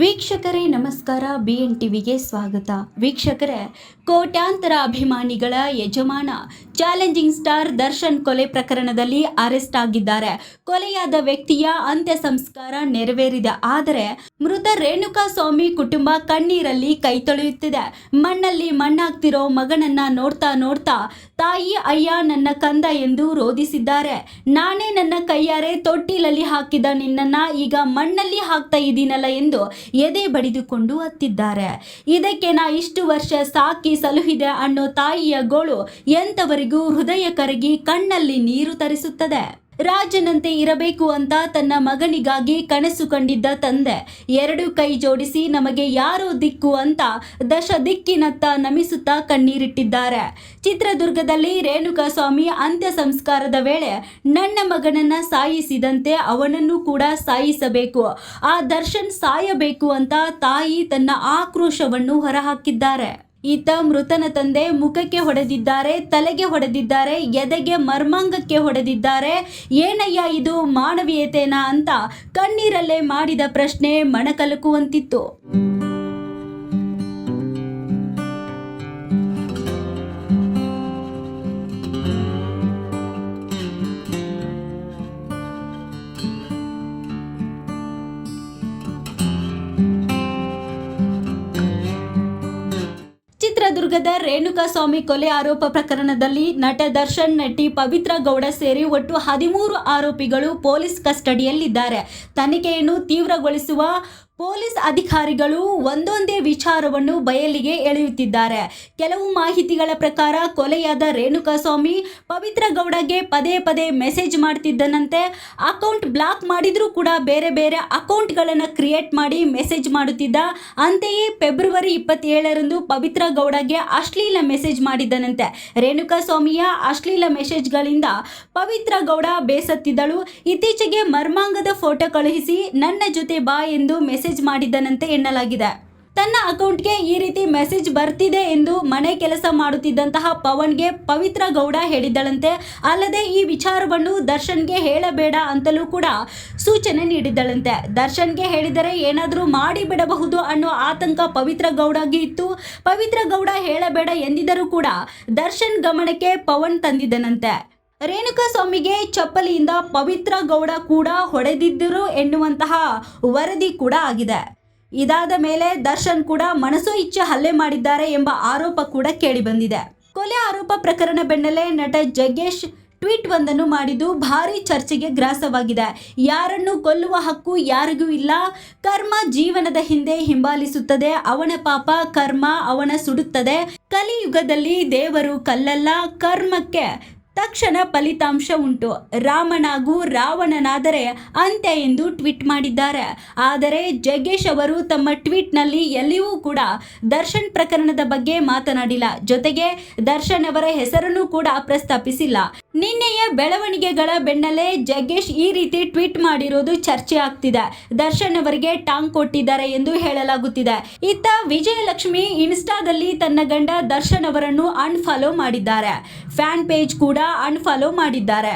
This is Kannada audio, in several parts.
ವೀಕ್ಷಕರೇ ನಮಸ್ಕಾರ. ಬಿ ಎನ್ ಟಿವಿಗೆ ಸ್ವಾಗತ. ವೀಕ್ಷಕರೇ ಕೋಟ್ಯಾಂತರ ಅಭಿಮಾನಿಗಳ ಯಜಮಾನ ಚಾಲೆಂಜಿಂಗ್ ಸ್ಟಾರ್ ದರ್ಶನ್ ಕೊಲೆ ಪ್ರಕರಣದಲ್ಲಿ ಅರೆಸ್ಟ್ ಆಗಿದ್ದಾರೆ. ಕೊಲೆಯಾದ ವ್ಯಕ್ತಿಯ ಅಂತ್ಯ ಸಂಸ್ಕಾರ ನೆರವೇರಿದೆ. ಆದರೆ ಮೃತ ರೇಣುಕಾ ಸ್ವಾಮಿ ಕುಟುಂಬ ಕಣ್ಣೀರಲ್ಲಿ ಕೈ ತೊಳೆಯುತ್ತಿದೆ. ಮಣ್ಣಲ್ಲಿ ಮಣ್ಣಾಗ್ತಿರೋ ಮಗನನ್ನ ನೋಡ್ತಾ ನೋಡ್ತಾ, ತಾಯಿ ಅಯ್ಯ, ನನ್ನ ಕಂದ ಎಂದು ರೋಧಿಸಿದ್ದಾರೆ. ನಾನೇ ನನ್ನ ಕೈಯಾರೆ ತೊಟ್ಟಿಲಲ್ಲಿ ಹಾಕಿದ ನಿನ್ನನ್ನ ಈಗ ಮಣ್ಣಲ್ಲಿ ಹಾಕ್ತಾ ಇದ್ದೀನಲ್ಲ ಎಂದು ಎದೆ ಬಡಿದುಕೊಂಡು ಅತ್ತಿದ್ದಾರೆ ಇದಕ್ಕೆ ನಾ ಇಷ್ಟು ವರ್ಷ ಸಾಕಿ ಸಲುಹಿದೆ ಅನ್ನೋ ತಾಯಿಯ ಗೋಳು ಎಂತವರಿಗೂ ಹೃದಯ ಕರಗಿ ಕಣ್ಣಲ್ಲಿ ನೀರು ತರಿಸುತ್ತದೆ. ರಾಜನಂತೆ ಇರಬೇಕು ಅಂತ ತನ್ನ ಮಗನಿಗಾಗಿ ಕನಸು ಕಂಡಿದ್ದ ತಂದೆ ಎರಡು ಕೈ ಜೋಡಿಸಿ ನಮಗೆ ಯಾರೋ ದಿಕ್ಕು ಅಂತ ದಶ ದಿಕ್ಕಿನತ್ತ ನಮಿಸುತ್ತಾ ಕಣ್ಣೀರಿಟ್ಟಿದ್ದಾರೆ. ಚಿತ್ರದುರ್ಗದಲ್ಲಿ ರೇಣುಕಾ ಸ್ವಾಮಿ ಅಂತ್ಯ ಸಂಸ್ಕಾರದ ವೇಳೆ ನನ್ನ ಮಗನನ್ನ ಸಾಯಿಸಿದಂತೆ ಅವನನ್ನು ಕೂಡ ಸಾಯಿಸಬೇಕು. ಆ ದರ್ಶನ್ ಸಾಯಬೇಕು ಅಂತ ತಾಯಿ ತನ್ನ ಆಕ್ರೋಶವನ್ನು ಹೊರಹಾಕಿದ್ದಾರೆ. ಈತ ಮೃತನ ತಂದೆ ಮುಖಕ್ಕೆ ಹೊಡೆದಿದ್ದಾರೆ, ತಲೆಗೆ ಹೊಡೆದಿದ್ದಾರೆ, ಎದೆಗೆ ಮರ್ಮಾಂಗಕ್ಕೆ ಹೊಡೆದಿದ್ದಾರೆ. ಏನಯ್ಯ ಇದು? ಮಾನವೀಯತೆನಾ ಅಂತ ಕಣ್ಣೀರಲ್ಲೇ ಮಾಡಿದ ಪ್ರಶ್ನೆ ಮಣಕಲಕುವಂತಿತ್ತು. ಚಿತ್ರದುರ್ಗದ ರೇಣುಕಾಸ್ವಾಮಿ ಕೊಲೆ ಆರೋಪ ಪ್ರಕರಣದಲ್ಲಿ ನಟ ದರ್ಶನ್, ನಟಿ ಪವಿತ್ರ ಗೌಡ ಸೇರಿ ಒಟ್ಟು ಹದಿಮೂರು ಆರೋಪಿಗಳು ಪೊಲೀಸ್ ಕಸ್ಟಡಿಯಲ್ಲಿದ್ದಾರೆ. ತನಿಖೆಯನ್ನು ತೀವ್ರಗೊಳಿಸುವ ಪೊಲೀಸ್ ಅಧಿಕಾರಿಗಳು ಒಂದೊಂದೇ ವಿಚಾರವನ್ನು ಬಯಲಿಗೆ ಎಳೆಯುತ್ತಿದ್ದಾರೆ. ಕೆಲವು ಮಾಹಿತಿಗಳ ಪ್ರಕಾರ ಕೊಲೆಯಾದ ರೇಣುಕಾ ಸ್ವಾಮಿ ಪವಿತ್ರ ಗೌಡಗೆ ಪದೇ ಪದೇ ಮೆಸೇಜ್ ಮಾಡ್ತಿದ್ದನಂತೆ. ಅಕೌಂಟ್ ಬ್ಲಾಕ್ ಮಾಡಿದ್ರೂ ಕೂಡ ಬೇರೆ ಬೇರೆ ಅಕೌಂಟ್ಗಳನ್ನು ಕ್ರಿಯೇಟ್ ಮಾಡಿ ಮೆಸೇಜ್ ಮಾಡುತ್ತಿದ್ದ. ಅಂತೆಯೇ ಫೆಬ್ರವರಿ ಇಪ್ಪತ್ತೇಳರಂದು ಪವಿತ್ರ ಗೌಡಗೆ ಅಶ್ಲೀಲ ಮೆಸೇಜ್ ಮಾಡಿದ್ದನಂತೆ. ರೇಣುಕಾ ಸ್ವಾಮಿಯ ಅಶ್ಲೀಲ ಮೆಸೇಜ್ಗಳಿಂದ ಪವಿತ್ರ ಗೌಡ ಬೇಸತ್ತಿದ್ದಳು. ಇತ್ತೀಚೆಗೆ ಮರ್ಮಾಂಗದ ಫೋಟೋ ಕಳುಹಿಸಿ, ನನ್ನ ಜೊತೆ ಬಾ ಎಂದು ಮೆಸೇಜ್ ಮಾಡಿದ್ದನಂತೆ ಎನ್ನಲಾಗಿದೆ. ತನ್ನ ಅಕೌಂಟ್ಗೆ ಈ ರೀತಿ ಮೆಸೇಜ್ ಬರ್ತಿದೆ ಎಂದು ಮನೆ ಕೆಲಸ ಮಾಡುತ್ತಿದ್ದಂತಹ ಪವನ್ಗೆ ಪವಿತ್ರ ಗೌಡ ಹೇಳಿದ್ದಳಂತೆ. ಅಲ್ಲದೆ ಈ ವಿಚಾರವನ್ನು ದರ್ಶನ್ಗೆ ಹೇಳಬೇಡ ಅಂತಲೂ ಕೂಡ ಸೂಚನೆ ನೀಡಿದ್ದಳಂತೆ. ದರ್ಶನ್ಗೆ ಹೇಳಿದರೆ ಏನಾದರೂ ಮಾಡಿ ಬಿಡಬಹುದು ಅನ್ನೋ ಆತಂಕ ಪವಿತ್ರ ಗೌಡಗೆ ಇತ್ತು. ಪವಿತ್ರ ಗೌಡ ಹೇಳಬೇಡ ಎಂದಿದ್ದರೂ ಕೂಡ ದರ್ಶನ್ ಗಮನಕ್ಕೆ ಪವನ್ ತಂದಿದ್ದನಂತೆ. ರೇಣುಕಾ ಸ್ವಾಮಿಗೆ ಚಪ್ಪಲಿಯಿಂದ ಪವಿತ್ರ ಗೌಡ ಕೂಡ ಹೊಡೆದಿದ್ದರು ಎನ್ನುವಂತಹ ವರದಿ ಕೂಡ ಆಗಿದೆ. ಇದಾದ ಮೇಲೆ ದರ್ಶನ್ ಕೂಡ ಮನಸ್ಸು ಇಚ್ಛೆ ಹಲ್ಲೆ ಮಾಡಿದ್ದಾರೆ ಎಂಬ ಆರೋಪ ಕೂಡ ಕೇಳಿಬಂದಿದೆ ಕೊಲೆ ಆರೋಪ ಪ್ರಕರಣ ಬೆನ್ನಲ್ಲೇ ನಟ ಜಗ್ಗೇಶ್ ಟ್ವೀಟ್ ಒಂದನ್ನು ಮಾಡಿದ್ದು ಭಾರಿ ಚರ್ಚೆಗೆ ಗ್ರಾಸವಾಗಿದೆ. ಯಾರನ್ನು ಕೊಲ್ಲುವ ಹಕ್ಕು ಯಾರಿಗೂ ಇಲ್ಲ. ಕರ್ಮ ಜೀವನದ ಹಿಂದೆ ಹಿಂಬಾಲಿಸುತ್ತದೆ. ಅವನ ಪಾಪ ಕರ್ಮ ಅವನ ಸುಡುತ್ತದೆ. ಕಲಿಯುಗದಲ್ಲಿ ದೇವರು ಕಲ್ಲಲ್ಲ. ಕರ್ಮಕ್ಕೆ ತಕ್ಷಣ ಫಲಿತಾಂಶ ಉಂಟು. ರಾಮನಾಗೂ ರಾವಣನಾದರೆ ಅಂತ್ಯ ಎಂದು ಟ್ವೀಟ್ ಮಾಡಿದ್ದಾರೆ. ಆದರೆ ಜಗ್ಗೇಶ್ ಅವರು ತಮ್ಮ ಟ್ವೀಟ್ನಲ್ಲಿ ಎಲ್ಲಿಯೂ ಕೂಡ ದರ್ಶನ್ ಪ್ರಕರಣದ ಬಗ್ಗೆ ಮಾತನಾಡಿಲ್ಲ. ಜೊತೆಗೆ ದರ್ಶನ್ ಅವರ ಹೆಸರನ್ನು ಕೂಡ ಪ್ರಸ್ತಾಪಿಸಿಲ್ಲ. ನಿನ್ನೆಯ ಬೆಳವಣಿಗೆಗಳ ಬೆನ್ನಲ್ಲೇ ಜಗ್ಗೇಶ್ ಈ ರೀತಿ ಟ್ವೀಟ್ ಮಾಡಿರೋದು ಚರ್ಚೆ ಆಗ್ತಿದೆ. ದರ್ಶನ್ ಅವರಿಗೆ ಟಾಂಗ್ ಕೊಟ್ಟಿದ್ದಾರೆ ಎಂದು ಹೇಳಲಾಗುತ್ತಿದೆ. ಇತ್ತ ವಿಜಯಲಕ್ಷ್ಮಿ ಇನ್ಸ್ಟಾದಲ್ಲಿ ತನ್ನ ಗಂಡ ದರ್ಶನ್ ಅವರನ್ನು ಅನ್ಫಾಲೋ ಮಾಡಿದ್ದಾರೆ. ಫ್ಯಾನ್ ಪೇಜ್ ಕೂಡ ಅನ್ಫಾಲೋ ಮಾಡಿದ್ದಾರೆ.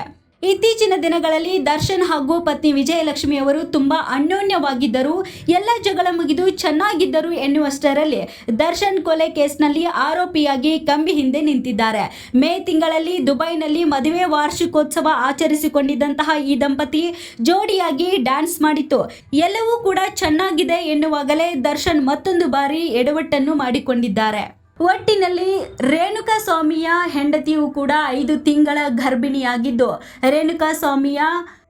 ಇತ್ತೀಚಿನ ದಿನಗಳಲ್ಲಿ ದರ್ಶನ್ ಹಾಗೂ ಪತ್ನಿ ವಿಜಯಲಕ್ಷ್ಮಿ ಅವರು ತುಂಬಾ ಅನ್ಯೋನ್ಯವಾಗಿದ್ದರು. ಎಲ್ಲ ಜಗಳ ಮುಗಿದು ಚೆನ್ನಾಗಿದ್ದರು ಎನ್ನುವಷ್ಟರಲ್ಲಿ ದರ್ಶನ್ ಕೊಲೆ ಕೇಸ್ನಲ್ಲಿ ಆರೋಪಿಯಾಗಿ ಕಂಬಿ ಹಿಂದೆ ನಿಂತಿದ್ದಾರೆ. ಮೇ ತಿಂಗಳಲ್ಲಿ ದುಬೈನಲ್ಲಿ ಮದುವೆ ವಾರ್ಷಿಕೋತ್ಸವ ಆಚರಿಸಿಕೊಂಡಿದ್ದಂತಹ ಈ ದಂಪತಿ ಜೋಡಿಯಾಗಿ ಡ್ಯಾನ್ಸ್ ಮಾಡಿತ್ತು. ಎಲ್ಲವೂ ಕೂಡ ಚೆನ್ನಾಗಿದೆ ಎನ್ನುವಾಗಲೇ ದರ್ಶನ್ ಮತ್ತೊಂದು ಬಾರಿ ಎಡವಟ್ಟನ್ನು ಮಾಡಿಕೊಂಡಿದ್ದಾರೆ. ಒಟ್ಟಿನಲ್ಲಿ ರೇಣುಕಾ ಸ್ವಾಮಿಯ ಹೆಂಡತಿಯು ಕೂಡ ಐದು ತಿಂಗಳ ಗರ್ಭಿಣಿಯಾಗಿದ್ದು ರೇಣುಕಾ ಸ್ವಾಮಿಯ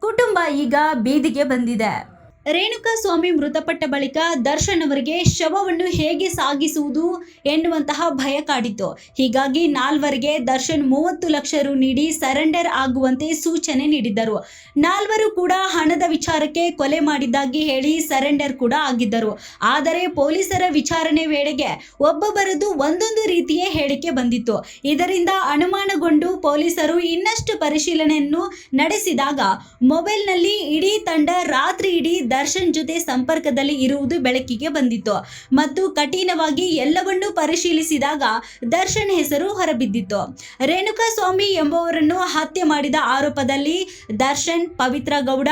ಕುಟುಂಬ ಈಗ ಬೀದಿಗೆ ಬಂದಿದೆ. ರೇಣುಕಾ ಸ್ವಾಮಿ ಮೃತಪಟ್ಟ ಬಳಿಕ ದರ್ಶನ್ ಅವರಿಗೆ ಶವವನ್ನು ಹೇಗೆ ಸಾಗಿಸುವುದು ಎನ್ನುವಂತಹ ಭಯ ಕಾಡಿತ್ತು. ಹೀಗಾಗಿ ನಾಲ್ವರಿಗೆ ದರ್ಶನ್ ಮೂವತ್ತು ಲಕ್ಷ ರು ನೀಡಿ ಸರೆಂಡರ್ ಆಗುವಂತೆ ಸೂಚನೆ ನೀಡಿದ್ದರು. ನಾಲ್ವರು ಕೂಡ ಹಣದ ವಿಚಾರಕ್ಕೆ ಕೊಲೆ ಮಾಡಿದ್ದಾಗಿ ಹೇಳಿ ಸರೆಂಡರ್ ಕೂಡ ಆಗಿದ್ದರು. ಆದರೆ ಪೊಲೀಸರ ವಿಚಾರಣೆ ವೇಳೆಗೆ ಒಬ್ಬೊಬ್ಬರದು ಒಂದೊಂದು ರೀತಿಯ ಹೇಳಿಕೆ ಬಂದಿತ್ತು. ಇದರಿಂದ ಅನುಮಾನಗೊಂಡು ಪೊಲೀಸರು ಇನ್ನಷ್ಟು ಪರಿಶೀಲನೆಯನ್ನು ನಡೆಸಿದಾಗ ಮೊಬೈಲ್ನಲ್ಲಿ ಇಡೀ ತಂಡ ರಾತ್ರಿ ಇಡೀ ದರ್ಶನ್ ಜೊತೆ ಸಂಪರ್ಕದಲ್ಲಿ ಇರುವುದು ಬೆಳಕಿಗೆ ಬಂದಿತ್ತು. ಮತ್ತು ಕಠಿಣವಾಗಿ ಎಲ್ಲವನ್ನೂ ಪರಿಶೀಲಿಸಿದಾಗ ದರ್ಶನ್ ಹೆಸರು ಹೊರಬಿದ್ದಿತ್ತು. ರೇಣುಕಾ ಸ್ವಾಮಿ ಎಂಬುವರನ್ನು ಹತ್ಯೆ ಮಾಡಿದ ಆರೋಪದಲ್ಲಿ Darshan, Pavitra Gowda,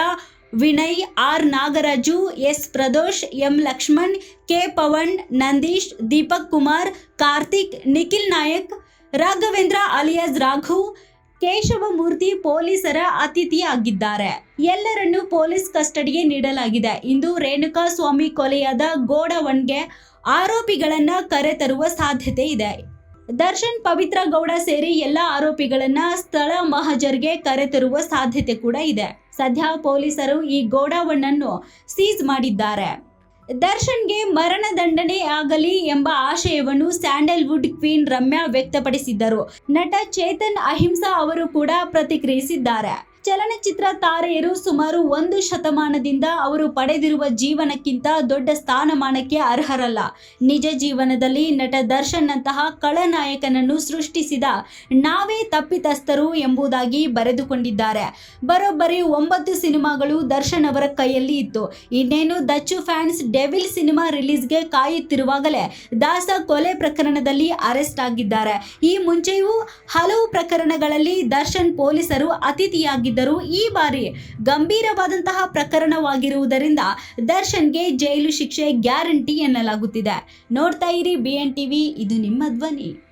Vinay, R Nagaraju, S Pradosh, M Lakshman, K Pavan, Nandish, Deepak Kumar, Karthik, Nikhil Nayak Raghavendra alias Raghav Keshavamurthy ಪೊಲೀಸರ ಅತಿಥಿಯಾಗಿದ್ದಾರೆ. ಎಲ್ಲರನ್ನೂ ಪೊಲೀಸ್ ಕಸ್ಟಡಿಗೆ ನೀಡಲಾಗಿದೆ. ಇಂದು ರೇಣುಕಾ ಸ್ವಾಮಿ ಕೊಲೆಯಾದ ಗೋಡವನ್ಗೆ ಆರೋಪಿಗಳನ್ನ ಕರೆತರುವ ಸಾಧ್ಯತೆ ಇದೆ. ದರ್ಶನ್, ಪವಿತ್ರ ಗೌಡ ಸೇರಿ ಎಲ್ಲ ಆರೋಪಿಗಳನ್ನ ಸ್ಥಳ ಮಹಜರ್ಗೆ ಕರೆತರುವ ಸಾಧ್ಯತೆ ಕೂಡ ಇದೆ. ಸದ್ಯ ಪೊಲೀಸರು ಈ ಗೋಡಾವಣ್ಣನ್ನು ಸೀಸ್ ಮಾಡಿದ್ದಾರೆ. ದರ್ಶನ್ಗೆ ಮರಣದಂಡನೆ ಆಗಲಿ ಎಂಬ ಆಶಯವನ್ನು ಸ್ಯಾಂಡಲ್ವುಡ್ ಕ್ವೀನ್ ರಮ್ಯಾ ವ್ಯಕ್ತಪಡಿಸಿದ್ದರು. ನಟ ಚೇತನ್ ಅಹಿಂಸಾ ಅವರು ಕೂಡ ಪ್ರತಿಕ್ರಿಯಿಸಿದ್ದಾರೆ. ಚಲನಚಿತ್ರ ತಾರೆಯರು ಸುಮಾರು ಒಂದು ಶತಮಾನದಿಂದ ಅವರು ಪಡೆದಿರುವ ಜೀವನಕ್ಕಿಂತ ದೊಡ್ಡ ಸ್ಥಾನಮಾನಕ್ಕೆ ಅರ್ಹರಲ್ಲ. ನಿಜ ಜೀವನದಲ್ಲಿ ನಟ ದರ್ಶನ್ನಂತಹ ಕಳನಾಯಕನನ್ನು ಸೃಷ್ಟಿಸಿದ ನಾವೇ ತಪ್ಪಿತಸ್ಥರು ಎಂಬುದಾಗಿ ಬರೆದುಕೊಂಡಿದ್ದಾರೆ. ಬರೋಬ್ಬರಿ ಒಂಬತ್ತು ಸಿನಿಮಾಗಳು ದರ್ಶನ್ ಅವರ ಕೈಯಲ್ಲಿ ಇತ್ತು. ಇನ್ನೇನು ದಚ್ಚು ಫ್ಯಾನ್ಸ್ ಡೆವಿಲ್ ಸಿನಿಮಾ ರಿಲೀಸ್ಗೆ ಕಾಯುತ್ತಿರುವಾಗಲೇ ದಾಸ ಕೊಲೆ ಪ್ರಕರಣದಲ್ಲಿ ಅರೆಸ್ಟ್ ಆಗಿದ್ದಾರೆ. ಈ ಮುಂಚೆಯೂ ಹಲವು ಪ್ರಕರಣಗಳಲ್ಲಿ ದರ್ಶನ್ ಪೊಲೀಸರು ಅತಿಥಿಯಾಗಿದ್ದರು ಈ ಬಾರಿ ಗಂಭೀರವಾದಂತಹ ಪ್ರಕರಣವಾಗಿರುವುದರಿಂದ ದರ್ಶನ್ಗೆ ಜೈಲು ಶಿಕ್ಷೆ ಗ್ಯಾರಂಟಿ ಎನ್ನಲಾಗುತ್ತಿದೆ. ನೋಡ್ತಾ ಇರಿ ಬಿ ಟಿವಿ ಇದು ನಿಮ್ಮ ಧ್ವನಿ.